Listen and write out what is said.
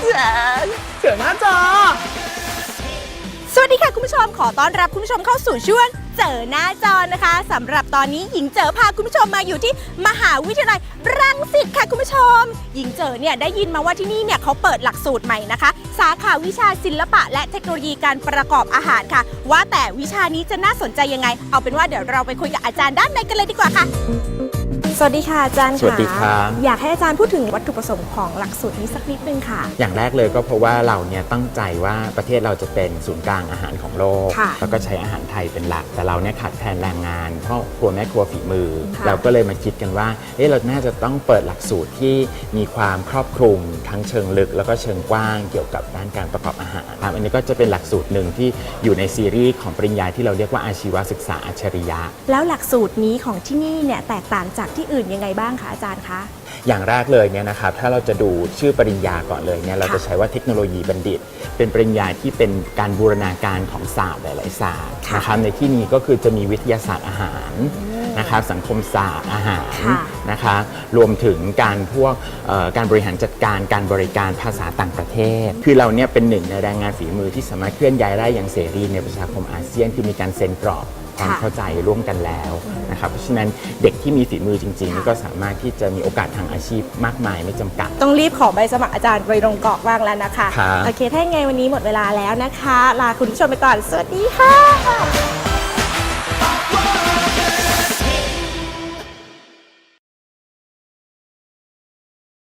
เสือหน้าจอ สวัสดีค่ะคุณผู้ชมขอต้อนรับคุณผู้ชมเข้าสู่ช่วงเจอหน้าจอนะคะสำหรับตอนนี้หญิงเจอพาคุณผู้ชมมาอยู่ที่มหาวิทยาลัยรังสิตค่ะคุณผู้ชม หญิงเจอเนี่ยได้ยินมาว่าที่นี่เนี่ยเขาเปิดหลักสูตรใหม่นะคะ สาขาวิชาศิลปะ และเทคโนโลยีการประกอบอาหารค่ะ ว่าแต่วิชานี้จะน่าสนใจยังไง เอาเป็นว่าเดี๋ยวเราไปคุยกับอาจารย์ด้านในกันเลยดีกว่าค่ะ สวัสดีค่ะอาจารย์สวัสดีครับ อยากให้อาจารย์พูดถึงวัตถุประสงค์ของหลักสูตรนี้สักนิดนึงค่ะ อย่างแรกเลยก็เพราะว่าเราเนี่ยตั้งใจว่าประเทศเราจะเป็นศูนย์กลางอาหารของโลก ค่ะแล้วก็ใช้อาหารไทยเป็นหลัก แต่เราเนี่ยขาดแคลนแรงงานเพราะครัวแม่ครัวฝีมือ ค่ะ เราก็เลยมาคิดกันว่าเอ๊ะเราน่าจะต้องเปิดหลักสูตรที่มีความครอบคลุมทั้งเชิงลึก แล้วก็เชิงกว้างเกี่ยวกับด้านการประกอบอาหารครับอันนี้ก็จะเป็นหลักสูตรหนึ่งที่อยู่ในซีรีส์ของปริญญาที่เราเรียกว่าอาชีวศึกษาอัจฉริยะ แล้วหลักสูตรนี้ของที่นี่เนี่ยแตกต่างจากที่อื่นยังไงบ้างคะอาจารย์คะ อย่างแรกเลยเนี่ยนะครับถ้าเราจะดูชื่อปริญญาก่อนเลยเนี่ยเราจะค่ะใช้ว่าเทคโนโลยีบัณฑิต เป็นปริญญาที่เป็นการบูรณาการของศาสตร์หลายๆศาสตร์ค่ะนะครับในที่นี้ก็คือจะมีวิทยาศาสตร์อาหารนะครับสังคมศาสตร์อาหารค่ะนะคะรวมถึงการพวกเอ่อการบริหารจัดการการบริการภาษาต่างประเทศ คือเราเนี่ยเป็นหนึ่งในแรงงานฝีมือที่สามารถเคลื่อนย้ายได้อย่างเสรีในประชาคมอาเซียน คือมีการเซ็นกรอบ ความค่ะเข้าใจร่วมกันแล้วนะครับเพราะฉะนั้นเด็กที่มีฝีมือจริงๆค่ะนี่ก็สามารถที่จะมีโอกาสทางอาชีพมากมายไม่จำกัด ต้องรีบขอใบสมัครอาจารย์ไปลงกรอกบ้างแล้วนะคะครับโอเคถ้ายังไงวันนี้หมดเวลาแล้วนะคะ ลาคุณผู้ชมไปก่อน สวัสดีค่ะ